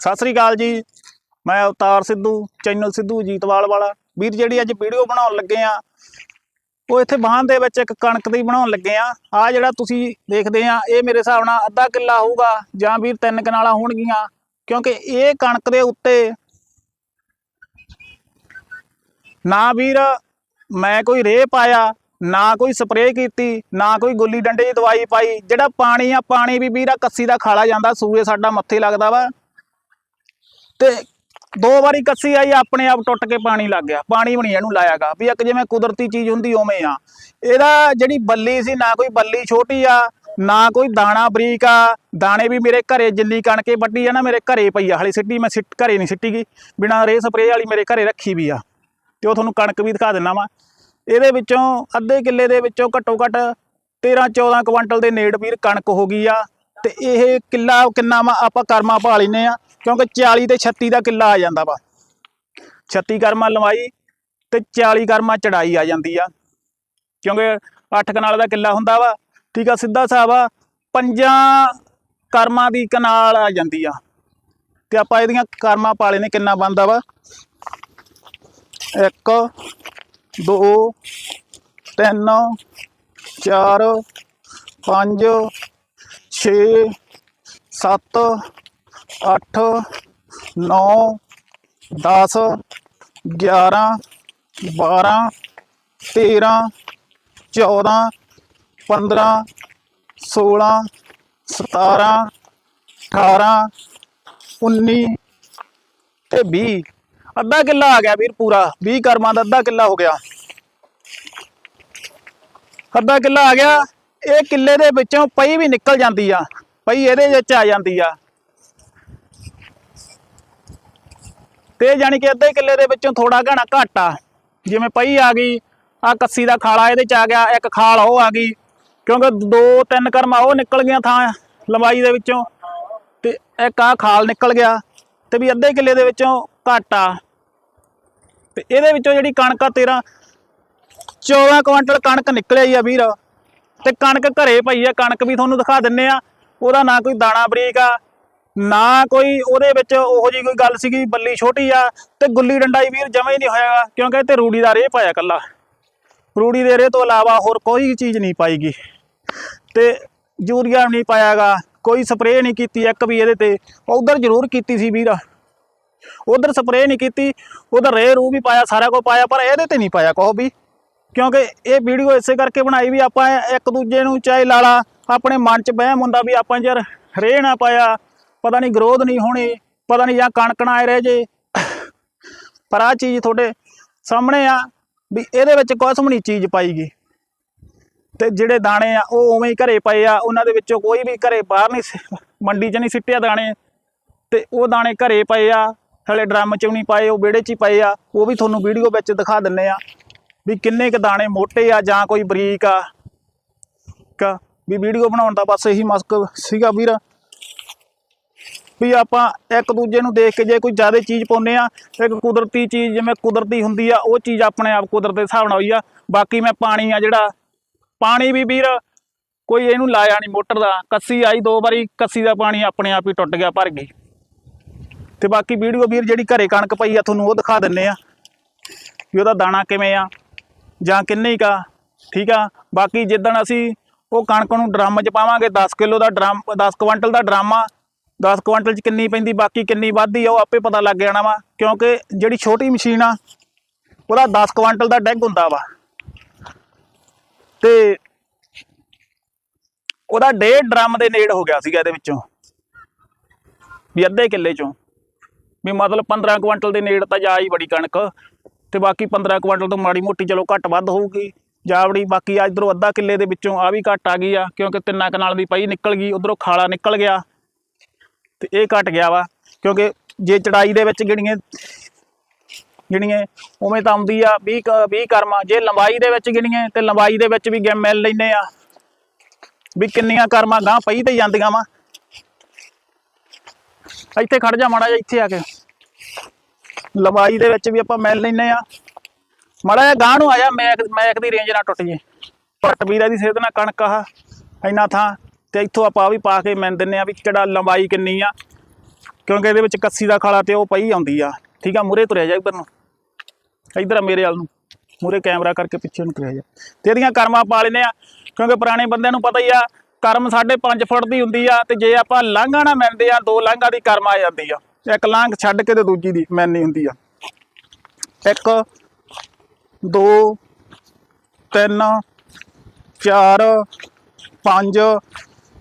ਸਤਿ ਸ੍ਰੀ ਅਕਾਲ ਜੀ। ਮੈਂ ਅਵਤਾਰ ਸਿੱਧੂ ਚੈਨਲ ਸਿੱਧੂ ਜੀਤਵਾਲ ਵਾਲਾ। ਵੀਰ, ਜਿਹੜੀ ਅੱਜ ਵੀਡੀਓ ਬਣਾਉਣ ਲੱਗੇ ਆ, ਉਹ ਇੱਥੇ ਬਾਹਨ ਦੇ ਵਿੱਚ ਇੱਕ ਕਣਕ ਦੀ ਬਣਾਉਣ ਲੱਗੇ ਆ। ਆ ਜਿਹੜਾ ਤੁਸੀਂ ਦੇਖਦੇ ਆ, ਇਹ ਮੇਰੇ ਹਿਸਾਬ ਨਾਲ ਅੱਧਾ ਕਿੱਲਾ ਹੋਊਗਾ, ਜਾਂ ਵੀਰ ਤਿੰਨ ਕਨਾਲਾਂ ਹੋਣਗੀਆਂ, ਕਿਉਂਕਿ ਇਹ ਕਣਕ ਦੇ ਉੱਤੇ ਨਾ ਵੀਰ ਮੈਂ ਕੋਈ ਰੇਹ ਪਾਇਆ, ਨਾ ਕੋਈ ਸਪਰੇਅ ਕੀਤੀ, ਨਾ ਕੋਈ ਗੁੱਲੀ ਡੰਡੇ ਦੀ ਦਵਾਈ ਪਾਈ। ਜਿਹੜਾ ਪਾਣੀ ਆ, ਪਾਣੀ ਵੀ ਵੀਰਾ ਕੱਸੀ ਦਾ ਖਾਲਾ ਜਾਂਦਾ, ਸੂਏ ਸਾਡਾ ਮੱਥੇ ਲੱਗਦਾ ਵਾ। ਤੇ ਦੋ ਵਾਰੀ ਕੱਸੀ ਆਈ, ਆਪਣੇ ਆਪ ਟੁੱਟ ਕੇ ਪਾਣੀ ਲੱਗ ਗਿਆ। ਪਾਣੀ ਵੀ ਨਹੀਂ ਇਹਨੂੰ ਲਾਇਆਗਾ, ਵੀ ਇੱਕ ਜਿਵੇਂ ਕੁਦਰਤੀ ਚੀਜ਼ ਹੁੰਦੀ ਉਵੇਂ ਆ। ਇਹਦਾ ਜਿਹੜੀ ਬੱਲੀ ਸੀ, ਨਾ ਕੋਈ ਬੱਲੀ ਛੋਟੀ ਆ, ਨਾ ਕੋਈ ਦਾਣਾ ਬਰੀਕ ਆ। ਦਾਣੇ ਵੀ ਮੇਰੇ ਘਰੇ ਜਿੰਨੀ ਕਣਕੇ ਵੱਡੀ ਆ ਨਾ, ਮੇਰੇ ਘਰੇ ਪਈ ਆ। ਹਲੇ ਸਿੱਟੀ ਮੈਂ ਸਿੱਟ, ਘਰੇ ਨਹੀਂ ਸਿੱਟੀ ਗਈ ਬਿਨਾਂ ਰੇ ਸਪਰੇਅ ਵਾਲੀ ਮੇਰੇ ਘਰੇ ਰੱਖੀ ਵੀ ਆ। ਤੇ ਉਹ ਤੁਹਾਨੂੰ ਕਣਕ ਵੀ ਦਿਖਾ ਦਿੰਨਾ ਵਾ। ਇਹਦੇ ਵਿੱਚੋਂ ਅੱਧੇ ਕਿੱਲੇ ਦੇ ਵਿੱਚੋਂ ਘੱਟੋ ਘੱਟ 13 14 ਕੁਇੰਟਲ ਦੇ ਨੇੜ ਵੀਰ ਕਣਕ ਹੋ ਗਈ ਆ। ਤੇ ਇਹ ਕਿੱਲਾ ਕਿੰਨਾ ਵਾ, ਆਪਾਂ ਕਰਮਾ ਪਾ ਲੈਨੇ ਆ ਕਿਉਂਕਿ 40 ਤੇ 36 ਦਾ ਕਿੱਲਾ ਆ ਜਾਂਦਾ ਵਾ। 36 ਕਰਮਾ ਲਵਾਈ ਤੇ 40 ਕਰਮਾ ਚੜਾਈ ਆ ਜਾਂਦੀ ਆ। ਕਿਉਂਕਿ 8 ਕਨਾਲ ਦਾ ਕਿੱਲਾ ਹੁੰਦਾ ਵਾ, ਠੀਕ ਆ, ਸਿੱਧਾ ਹਿਸਾਬ ਆ, ਪੰਜਾਂ ਕਰਮਾਂ ਦੀ ਕਨਾਲ ਆ ਜਾਂਦੀ ਆ। ਤੇ ਆਪਾਂ ਇਹਦੀਆਂ ਕਰਮਾਂ ਪਾਲੇ ਨੇ ਕਿੰਨਾ ਬਣਦਾ ਵਾ? 1 2 3 4 5 6 7 8 9 10 11 12 13 14 15 16 17 18 19 ਤੇ 20 ਅੱਧਾ ਕਿੱਲਾ ਆ ਗਿਆ ਵੀਰ ਪੂਰਾ। 20 ਕਰਮਾਂ ਦਾ ਅੱਧਾ ਕਿੱਲਾ ਹੋ ਗਿਆ। ਅੱਧਾ ਕਿੱਲਾ ਆ ਗਿਆ। ਇਹ ਕਿੱਲੇ ਦੇ ਵਿੱਚੋਂ ਪਈ ਵੀ ਨਿਕਲ ਜਾਂਦੀ ਆ। ਪਈ ਇਹਦੇ ਵਿੱਚ ਆ ਜਾਂਦੀ ਆ। ਤੇ ਜਾਣੀ ਕਿ ਅੱਧੇ ਕਿੱਲੇ ਦੇ ਵਿੱਚੋਂ ਥੋੜਾ ਘਣਾ ਘੱਟ ਆ। ਜਿਵੇਂ ਪਈ ਆ ਗਈ ਆ ਕੱਸੀ ਦਾ ਖਾਲਾ ਇਹਦੇ ਚ ਆ ਗਿਆ, ਇੱਕ ਖਾਲ ਉਹ ਆ ਗਈ, ਕਿਉਂਕਿ ਦੋ ਤਿੰਨ ਕਰਮਾ ਉਹ ਨਿਕਲ ਗਈਆਂ ਥਾਂ ਲੰਬਾਈ ਦੇ ਵਿੱਚੋਂ ਤੇ ਇੱਕ ਆ ਖਾਲ ਨਿਕਲ ਗਿਆ ਤੇ ਵੀ ਅੱਧੇ ਕਿੱਲੇ ਦੇ ਵਿੱਚੋਂ ਘੱਟ ਆ। ਤੇ ਇਹਦੇ ਵਿੱਚੋਂ ਜਿਹੜੀ ਕਣਕ ਆ 13 14 ਕੁਇੰਟਲ ਕਣਕ ਨਿਕਲਿਆ ਹੀ ਆ ਵੀਰ। ਤੇ ਕਣਕ ਘਰੇ ਪਈ ਆ, ਕਣਕ ਵੀ ਤੁਹਾਨੂੰ ਦਿਖਾ ਦਿੰਨੇ ਆ, ਉਹਦਾ ਨਾ ਕੋਈ ਦਾਣਾ ਬਰੀਕ ਆ ਨਾ ਕੋਈ ਉਹਦੇ ਵਿੱਚ ਉਹੋ ਜੀ ਕੋਈ ਗੱਲ ਸੀਗੀ, ਬੱਲੀ ਛੋਟੀ ਆ ਤੇ ਗੁੱਲੀ ਡੰਡਾ ਹੀ ਵੀਰ ਜਮਾ ਹੀ ਨਹੀਂ ਹੋਇਆ ਕਿਉਂਕਿ ਇਹ ਤੇ ਰੂੜੀ ਦਾ ਰੇਹ ਪਾਇਆ ਕੱਲਾ ਰੂੜੀ ਦੇ ਰੇਹ ਤੋਂ ਇਲਾਵਾ ਹੋਰ ਕੋਈ ਚੀਜ਼ ਨਹੀਂ ਪਾਈਗੀ। ਤੇ ਯੂਰੀਆ ਨਹੀਂ ਪਾਇਆਗਾ ਕੋਈ ਸਪਰੇਅ ਨਹੀਂ ਕੀਤੀ ਇੱਕ ਵੀ ਇਹਦੇ ਤੇ ਉਧਰ ਜ਼ਰੂਰ ਕੀਤੀ ਸੀ ਵੀਰ। ਉਧਰ ਸਪਰੇਅ ਨਹੀਂ ਕੀਤੀ, ਉਧਰ ਰੇਹ ਰੂ ਵੀ ਪਾਇਆ, ਸਾਰਾ ਕੁਝ ਪਾਇਆ, ਪਰ ਇਹਦੇ ਤੇ ਨਹੀਂ ਪਾਇਆ ਕੋਹ ਵੀ। ਕਿਉਂਕਿ ਇਹ ਵੀਡੀਓ ਇਸੇ ਕਰਕੇ ਬਣਾਈ ਵੀ ਆਪਾਂ ਇੱਕ ਦੂਜੇ ਨੂੰ ਚਾਹੇ ਲਾਲਾ, ਆਪਣੇ ਮਨ 'ਚ ਵਹਿਮ ਹੁੰਦਾ ਵੀ ਆਪਾਂ ਯਾਰ ਰੇਹ ਨਾ ਪਾਇਆ ਪਤਾ ਨਹੀਂ ਗਰੋਧ ਨਹੀਂ ਹੋਣੀ, ਪਤਾ ਨਹੀਂ ਜਾਂ ਕਣਕ ਨਾ ਆਏ ਰਹਿ ਜੇ। ਪਰ ਆ ਚੀਜ਼ ਤੁਹਾਡੇ ਸਾਹਮਣੇ ਆ ਵੀ ਇਹਦੇ ਵਿੱਚ ਕੁਛ ਵੀ ਨਹੀਂ ਚੀਜ਼ ਪਾਈਗੀ ਤੇ ਜਿਹੜੇ ਦਾਣੇ ਆ, ਉਹ ਉਵੇਂ ਹੀ ਘਰੇ ਪਏ ਆ, ਉਹਨਾਂ ਦੇ ਵਿੱਚੋਂ ਕੋਈ ਵੀ ਘਰੇ ਬਾਹਰ ਨਹੀਂ ਸਿ- ਮੰਡੀ 'ਚ ਨਹੀਂ ਸਿੱਟਿਆ ਦਾਣੇ। ਤੇ ਉਹ ਦਾਣੇ ਘਰੇ ਪਏ ਆ ਥਲੇ ਡਰਮ 'ਚ ਨਹੀਂ ਪਾਏ, ਉਹ ਵਿਹੜੇ 'ਚ ਹੀ ਪਏ ਆ, ਉਹ ਵੀ ਤੁਹਾਨੂੰ ਵੀਡੀਓ ਵਿੱਚ ਦਿਖਾ ਦਿੰਨੇ ਆ ਵੀ ਕਿੰਨੇ ਕ ਦਾਣੇ ਮੋਟੇ ਆ ਜਾਂ ਕੋਈ ਬਰੀਕ ਆ। ਕਾ ਵੀ ਵੀਡੀਓ ਬਣਾਉਣ ਦਾ ਬਸ ਇਹੀ ਮਸਕ ਸੀਗਾ ਵੀਰ। ਵੀ ਆਪਾਂ ਇੱਕ ਦੂਜੇ ਨੂੰ ਦੇਖ ਕੇ ਜੇ ਕੋਈ ਜ਼ਿਆਦਾ ਚੀਜ਼ ਪਾਉਂਦੇ ਆ ਇੱਕ ਕੁਦਰਤੀ ਚੀਜ਼ ਜਿਵੇਂ ਕੁਦਰਤੀ ਹੁੰਦੀ ਆ, ਉਹ ਚੀਜ਼ ਆਪਣੇ ਆਪ ਕੁਦਰਤ ਦੇ ਹਿਸਾਬ ਨਾਲ ਹੋਈ ਆ। ਬਾਕੀ ਮੈਂ ਪਾਣੀ ਆ ਜਿਹੜਾ, ਪਾਣੀ ਵੀ ਵੀਰ ਕੋਈ ਇਹਨੂੰ ਲਾਇਆ ਨਹੀਂ ਮੋਟਰ ਦਾ, ਕੱਸੀ ਆਈ ਦੋ ਵਾਰੀ, ਕੱਸੀ ਦਾ ਪਾਣੀ ਆਪਣੇ ਆਪ ਹੀ ਟੁੱਟ ਗਿਆ, ਭਰ ਗਈ। ਤੇ ਬਾਕੀ ਵੀਡੀਓ ਵੀਰ ਜਿਹੜੀ ਘਰੇ ਕਣਕ ਪਈ ਆ, ਤੁਹਾਨੂੰ ਉਹ ਦਿਖਾ ਦਿੰਨੇ ਆ, ਵੀ ਉਹਦਾ ਦਾਣਾ ਕਿਵੇਂ ਆ, ਜਾਂ ਕਿੰਨੇ ਕਾ ਠੀਕ ਆ? ਬਾਕੀ ਜਿੱਦਣ ਅਸੀਂ ਉਹ ਕਣਕ ਨੂੰ ਡਰਮ 'ਚ ਪਾਵਾਂਗੇ 10 ਕਿਲੋ ਦਾ ਡਰਮ 10 ਕੁਇੰਟਲ ਦਾ ਡਰਮ ਆ 10 ਕੁਇੰਟਲ 'ਚ ਕਿੰਨੀ ਪੈਂਦੀ, ਬਾਕੀ ਕਿੰਨੀ ਵੱਧਦੀ ਆ, ਉਹ ਆਪੇ ਪਤਾ ਲੱਗ ਜਾਣਾ ਵਾ। ਕਿਉਂਕਿ ਜਿਹੜੀ ਛੋਟੀ ਮਸ਼ੀਨ ਆ, ਉਹਦਾ 10 ਕੁਇੰਟਲ ਦਾ ਡੈਗ ਹੁੰਦਾ ਵਾ। ਤੇ ਉਹਦਾ ਡੇਢ ਡਰਮ ਦੇ ਨੇੜ ਹੋ ਗਿਆ ਸੀਗਾ ਇਹਦੇ ਵਿੱਚੋਂ। ਵੀ ਅੱਧੇ ਕਿੱਲੇ ਚੋਂ। ਵੀ ਮਤਲਬ 15 ਕੁਇੰਟਲ ਦੇ ਨੇੜ ਤਾਂ ਜਾ ਹੀ ਬੜੀ ਕਣਕ। ਤੇ ਬਾਕੀ 15 ਕੁਇੰਟਲ ਤੋਂ ਮਾੜੀ ਮੋਟੀ ਚਲੋ ਘੱਟ ਵੱਧ ਹੋਊਗੀ। ਜਾਵੜੀ ਬਾਕੀ ਆ ਇਧਰੋਂ ਅੱਧਾ ਕਿੱਲੇ ਦੇ ਵਿੱਚੋਂ ਆ ਵੀ ਘੱਟ ਆ ਗਈ ਆ, ਕਿਉਂਕਿ ਤਿੰਨਾਂ ਕਨਾਲ ਦੀ ਪਈ ਨਿਕਲ ਗਈ, ਉਧਰੋਂ ਖਾਲਾ ਨਿਕਲ ਗਿਆ। ਤੇ ਇਹ ਘਟ ਗਿਆ ਵਾ, ਕਿਉਂਕਿ ਜੇ ਚੜਾਈ ਦੇ ਵਿੱਚ ਗਿਣੀਏ ਗਿਣੀਏ, ਉਵੇਂ ਤਾਂ ਆਉਂਦੀ ਆ 20 ਕ- 20 ਕਰਮਾਂ, ਜੇ ਲੰਬਾਈ ਦੇ ਵਿੱਚ ਗਿਣੀਏ ਤੇ ਲੰਬਾਈ ਦੇ ਵਿੱਚ ਵੀ ਗਿਣ ਮਿਲ ਲੈਨੇ ਆ। ਵੀ ਕਿੰਨੀਆਂ ਕਰਮਾਂ ਗਾਂ ਪਈ ਤੇ ਜਾਂਦੀਆਂ ਵਾ। ਇੱਥੇ ਖੜ ਜਾ ਮਾੜਾ ਜਿਹਾ, ਇੱਥੇ ਆ ਕੇ। ਲੰਬਾਈ ਦੇ ਵਿੱਚ ਵੀ ਆਪਾਂ ਮਿਲ ਲੈਨੇ ਆ। ਮਾੜਾ ਜਿਹਾ ਗਾਂ ਨੂੰ ਆ ਜਾ ਮੈਕ ਮੈਕ ਦੀ ਰੇਂਜ ਨਾ ਟੁੱਟ ਜੇ। ਪੱਟ ਵੀਰਾ ਦੀ ਸਿਹਤ ਨਾਲ ਕਣਕ ਆ, ਇੰਨਾ ਥਾਂ। ਤੇ ਇੱਥੋਂ ਆਪਾਂ ਵੀ ਪਾ ਕੇ ਮਿਲ ਦਿੰਨੇ ਆ ਵੀ ਕਿਹੜਾ ਲੰਬਾਈ ਕਿੰਨੀ ਆ। ਕਿਉਂਕਿ ਇਹਦੇ ਵਿੱਚ ਕੱਸੀ ਦਾ ਖਾਲਾ ਤੇ ਉਹ ਪਈ ਆਉਂਦੀ ਆ। ਠੀਕ ਆ ਮੂਰੇ ਤੁਰਿਆ ਜਾ ਇੱਧਰ ਨੂੰ। ਇੱਧਰ ਆ ਮੇਰੇ ਵੱਲ ਨੂੰ। ਮੂਰੇ ਕੈਮਰਾ ਕਰਕੇ ਪਿੱਛੇ ਨੂੰ ਤੁਰਿਆ ਜਾ। ਤੇ ਇਹਦੀਆਂ ਕਰਮਾਂ ਪਾ ਲੈਨੇ ਆ ਕਿਉਂਕਿ ਪੁਰਾਣੇ ਬੰਦਿਆਂ ਨੂੰ ਪਤਾ ਹੀ ਆ, ਕਰਮ ਸਾਢੇ 5 ਫੁੱਟ ਦੀ ਹੁੰਦੀ ਆ ਤੇ ਜੇ ਆਪਾਂ ਲਾਂਘਾ ਨਾ ਮਿਲਦੇ ਆ, ਦੋ ਲਾਂਘਾ ਦੀ ਕਰਮ ਆ ਜਾਂਦੀ ਆ। ਇੱਕ ਲਾਂਘ ਛੱਡ ਕੇ ਤੇ ਦੂਜੀ ਦੀ ਮੈਨੀ ਹੁੰਦੀ ਆ। ਇੱਕ, ਦੋ, ਤਿੰਨ, ਚਾਰ, ਪੰਜ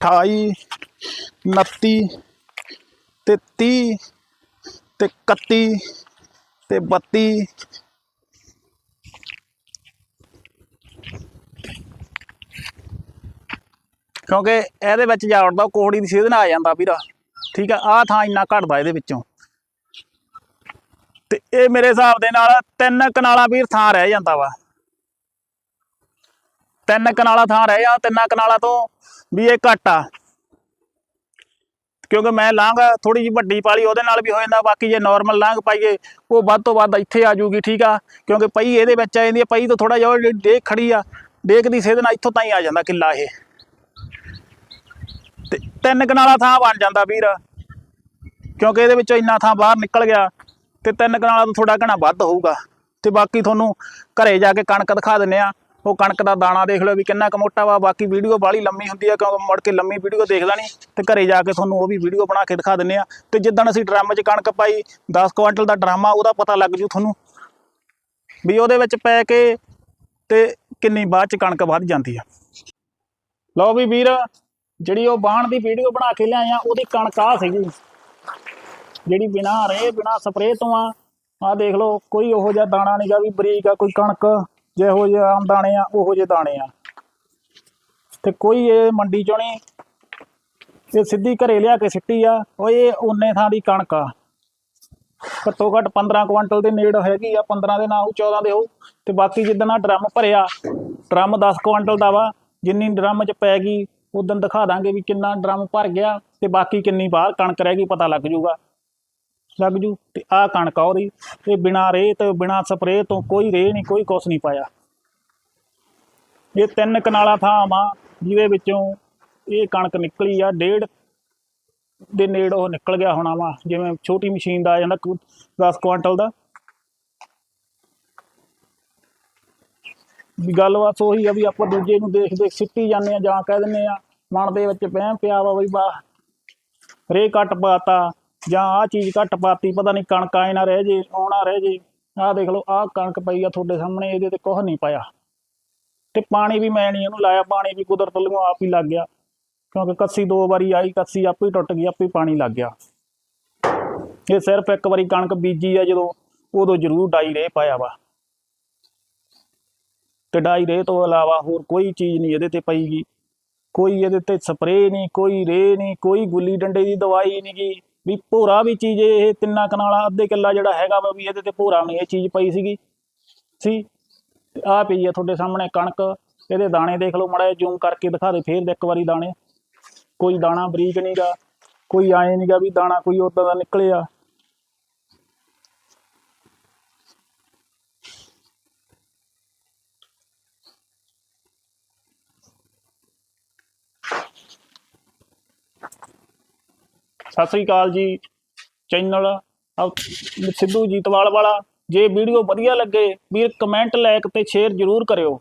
ਅਠਾਈ, ਉਨੱਤੀ ਤੇ 30 ਤੇ 31 ਤੇ 32 ਕਿਉਂਕਿ ਇਹਦੇ ਵਿੱਚ ਜਾੜਦਾ ਕੋਹੜੀ ਦੀ ਸਿੱਧ ਨਾਲ ਆ ਜਾਂਦਾ ਵੀਰਾ। ਠੀਕ ਆ, ਆਹ ਥਾਂ ਇੰਨਾ ਘਟਦਾ ਇਹਦੇ ਵਿੱਚੋਂ। ਤੇ ਇਹ ਮੇਰੇ ਹਿਸਾਬ ਦੇ ਨਾਲ ਤਿੰਨ ਕਨਾਲਾਂ ਵੀਰ ਥਾਂ ਰਹਿ ਜਾਂਦਾ ਵਾ। ਤਿੰਨ ਕਨਾਲਾਂ ਥਾਂ ਰਹਿ ਆ, ਤਿੰਨਾਂ ਕਨਾਲਾਂ ਤੋਂ ਵੀ ਇਹ ਘੱਟ ਆ। ਕਿਉਂਕਿ ਮੈਂ ਲਾਂਘ ਥੋੜੀ ਜਿਹੀ ਵੱਡੀ ਪਾਲੀ, ਉਹਦੇ ਨਾਲ ਵੀ ਹੋ ਜਾਂਦਾ, ਬਾਕੀ ਜੇ ਨਾਰਮਲ ਲਾਂਘ ਪਾਈਏ, ਉਹ ਵੱਧ ਤੋਂ ਵੱਧ ਇੱਥੇ ਆ ਜੂਗੀ ਠੀਕ ਆ। ਕਿਉਂਕਿ ਪਈ ਇਹਦੇ ਵਿੱਚ ਆ ਜਾਂਦੀ ਹੈ ਪਈ ਤੋਂ ਥੋੜਾ ਜਿਹਾ ਜਿਹੜੀ ਡੇਕ ਖੜੀ ਆ, ਡੇਕ ਦੀ ਸਿੱਧ ਨਾਲ ਇੱਥੋਂ ਤਾਈਂ ਆ ਜਾਂਦਾ ਕਿੱਲਾ ਇਹ। ਤੇ ਤਿੰਨ ਕਨਾਲਾ ਥਾਂ ਬਣ ਜਾਂਦਾ ਵੀਰ। ਕਿਉਂਕਿ ਇਹਦੇ ਵਿੱਚੋਂ ਇੰਨਾ ਥਾਂ ਬਾਹਰ ਨਿਕਲ ਗਿਆ, ਤੇ ਤਿੰਨ ਕਨਾਲਾ ਤੋਂ ਥੋੜਾ ਘਣਾ ਵੱਧ ਹੋਊਗਾ। ਤੇ ਬਾਕੀ ਤੁਹਾਨੂੰ ਘਰੇ ਜਾ ਕੇ ਕਣਕ ਦਿਖਾ ਦਿੰਨੇ ਆ। ਉਹ ਕਣਕ ਦਾ ਦਾਣਾ ਦੇਖ ਲਓ ਵੀ ਕਿੰਨਾ ਕੁ ਮੋਟਾ ਵਾ, ਬਾਕੀ ਵੀਡੀਓ ਬਾਹਲੀ ਲੰਮੀ ਹੁੰਦੀ ਆ, ਕਿਉਂਕਿ ਮੁੜ ਕੇ ਲੰਮੀ ਵੀਡੀਓ ਦੇਖਦਾ ਨਹੀਂ, ਤੇ ਘਰੇ ਜਾ ਕੇ ਤੁਹਾਨੂੰ ਉਹ ਵੀ ਵੀਡੀਓ ਬਣਾ ਕੇ ਦਿਖਾ ਦਿੰਨੇ ਆ। ਤੇ ਜਿੱਦਣ ਅਸੀਂ ਡਰਮ 'ਚ ਕਣਕ ਪਾਈ 10 ਕੁਇੰਟਲ ਦਾ ਡਰਮ ਆ, ਉਹਦਾ ਪਤਾ ਲੱਗ ਜੂ ਤੁਹਾਨੂੰ ਵੀ ਉਹਦੇ ਵਿੱਚ ਪੈ ਕੇ ਤੇ ਕਿੰਨੀ ਬਾਅਦ 'ਚ ਕਣਕ ਵੱਧ ਜਾਂਦੀ ਆ। ਲਓ ਵੀ ਵੀਰ, ਜਿਹੜੀ ਉਹ ਬਾਣ ਦੀ ਵੀਡੀਓ ਬਣਾ ਕੇ ਲਿਆਇਆ ਉਹਦੀ ਕਣਕ ਆ ਸੀਗੀ। ਜਿਹੜੀ ਬਿਨਾ ਰੇ ਬਿਨਾ ਸਪਰੇਅ ਤੋਂ ਆ ਆ ਦੇਖ ਲਓ, ਕੋਈ ਉਹੋ ਜਿਹਾ ਦਾਣਾ ਨਹੀਂਗਾ ਵੀ ਬਰੀਕ ਆ, ਕੋਈ ਕਣਕ। ਜਿਹੋ ਜਿਹੇ ਆਮ ਦਾਣੇ ਆ, ਉਹੋ ਜਿਹੇ ਦਾਣੇ ਆ। ਤੇ ਕੋਈ ਇਹ ਮੰਡੀ ਚੋਂ ਨਹੀਂ, ਇਹ ਸਿੱਧੀ ਘਰੇ ਲਿਆ ਕੇ ਸਿੱਟੀ ਆ ਉਹ ਇਹ ਓਨੇ ਥਾਂ ਦੀ ਕਣਕ ਆ। ਘੱਟੋ ਘੱਟ 15 ਕੁਇੰਟਲ ਦੇ ਨੇੜ ਹੈਗੀ ਆ 15 ਦੇ ਨਾ ਹੋਊ 14 ਦੇ ਹੋ ਤੇ ਬਾਕੀ ਜਿੱਦਣ ਆ ਡਰਮ ਭਰਿਆ, ਡਰਮ 10 ਕੁਇੰਟਲ ਦਾ ਵਾ, ਜਿੰਨੀ ਡਰਮ 'ਚ ਪੈ ਗਈ ਉਦੋਂ ਦਿਖਾ ਦਾਂਗੇ ਵੀ ਕਿੰਨਾ ਡਰਮ ਭਰ ਗਿਆ, ਤੇ ਬਾਕੀ ਕਿੰਨੀ ਬਾਹਰ ਕਣਕ ਰਹਿ ਗਈ, ਪਤਾ ਲੱਗ ਜੂਗਾ। ਲੱਗ ਜੂ ਤੇ ਆਹ ਕਣਕ ਆ ਉਹਦੀ ਇਹ ਬਿਨਾ ਰੇਹ ਤੇ, ਬਿਨਾ ਸਪਰੇਅ ਤੋਂ ਕੋਈ ਰੇਹ ਨਹੀਂ, ਕੋਈ ਕੁਛ ਨਹੀਂ ਪਾਇਆ। ਇਹ ਤਿੰਨ ਕਨਾਲਾ ਥਾਂ ਵਾ ਜਿਹਦੇ ਵਿੱਚੋਂ ਇਹ ਕਣਕ ਨਿਕਲੀ ਆ, ਡੇਢ ਦੇ ਨੇੜ ਉਹ ਨਿਕਲ ਗਿਆ ਹੋਣਾ ਵਾ, ਜਿਵੇਂ ਛੋਟੀ ਮਸ਼ੀਨ ਦਾ ਆ ਜਾਂਦਾ 10 ਕੁਆਂਟਲ ਦਾ। ਵੀ ਗੱਲਬਾਤ ਉਹੀ ਆ ਵੀ ਆਪਾਂ ਦੂਜੇ ਨੂੰ ਦੇਖ ਦੇਖ ਸਿੱਟੀ ਜਾਂਦੇ ਆ ਜਾਂ ਕਹਿ ਦਿੰਦੇ ਆ, ਮਨ ਦੇ ਵਿੱਚ ਵਹਿਮ ਪਿਆ ਵਾ ਬਈ ਵਾਹ ਰੇ ਕੱਟ ਪਾਤਾ। ਜਾਂ ਆ ਚੀਜ਼ ਘੱਟ ਪਾਤੀ, ਪਤਾ ਨਹੀਂ ਕਣਕ ਆਏ ਨਾ ਰਹਿ ਜੇ ਆਉਣਾ ਰਹਿ ਜੇ। ਆਹ ਦੇਖ ਲਓ, ਆਹ ਕਣਕ ਪਈ ਆ ਤੁਹਾਡੇ ਸਾਹਮਣੇ, ਇਹਦੇ ਤੇ ਕੁਝ ਨਹੀਂ ਪਾਇਆ। ਤੇ ਪਾਣੀ ਵੀ ਮੈਂ ਨਹੀਂ ਇਹਨੂੰ ਲਾਇਆ, ਪਾਣੀ ਵੀ ਕੁਦਰਤ ਵੱਲੋਂ ਆਪ ਹੀ ਲੱਗ ਗਿਆ। ਕਿਉਂਕਿ ਕੱਸੀ ਦੋ ਵਾਰੀ ਆਈ, ਕੱਸੀ ਆਪੇ ਹੀ ਟੁੱਟ ਗਈ, ਆਪੇ ਹੀ ਪਾਣੀ ਲੱਗ ਗਿਆ। ਇਹ ਸਿਰਫ ਇੱਕ ਵਾਰੀ ਕਣਕ ਬੀਜੀ ਆ, ਜਦੋਂ ਉਦੋਂ ਜ਼ਰੂਰ ਡਾਈ ਰੇ ਪਾਇਆ ਵਾ। ਤੇ ਡਾਈ ਰੇ ਤੋਂ ਇਲਾਵਾ ਹੋਰ ਕੋਈ ਚੀਜ਼ ਨਹੀਂ ਇਹਦੇ ਤੇ ਪਈਗੀ ਕੋਈ ਇਹਦੇ ਤੇ ਸਪਰੇਅ ਨਹੀਂ ਕੋਈ ਰੇ ਨਹੀਂ ਕੋਈ ਗੁੱਲੀ ਡੰਡੇ ਦੀ ਦਵਾਈ ਨਹੀਂ ਗੀ। ਵੀ ਭੋਰਾ ਵੀ ਚੀਜ਼ ਇਹ ਤਿੰਨਾਂ ਕਨਾਲਾ, ਅੱਧੇ ਕਿੱਲਾ ਜਿਹੜਾ ਹੈਗਾ ਵਾ ਵੀ ਇਹਦੇ ਤੇ ਭੋਰਾ ਨਹੀਂ ਇਹ ਚੀਜ਼ ਪਈ ਸੀਗੀ। ਸੀ ਤੇ ਆਹ ਪਈ ਆ ਤੁਹਾਡੇ ਸਾਹਮਣੇ ਕਣਕ, ਇਹਦੇ ਦਾਣੇ ਦੇਖ ਲਓ ਮੜਾ ਜ਼ੂਮ ਕਰਕੇ ਦਿਖਾ ਦੇ ਫੇਰ ਇੱਕ ਵਾਰੀ ਦਾਣੇ। ਕੋਈ ਦਾਣਾ ਬਰੀਕ ਨਹੀਂਗਾ ਕੋਈ ਆਏ ਨਹੀਂਗਾ ਵੀ ਦਾਣਾ ਕੋਈ ਉਦਾਂ ਦਾ ਨਿਕਲਿਆ। ਸਤਿ ਸ੍ਰੀ ਅਕਾਲ ਜੀ, ਚੈਨਲ ਸਿੱਧੂ ਜੀਤਵਾਲ ਵਾਲਾ, ਜੇ ਵੀਡੀਓ ਵਧੀਆ ਲੱਗੇ, ਵੀਰ ਕਮੈਂਟ ਲਾਇਕ ਤੇ ਸ਼ੇਅਰ ਜ਼ਰੂਰ ਕਰਿਓ।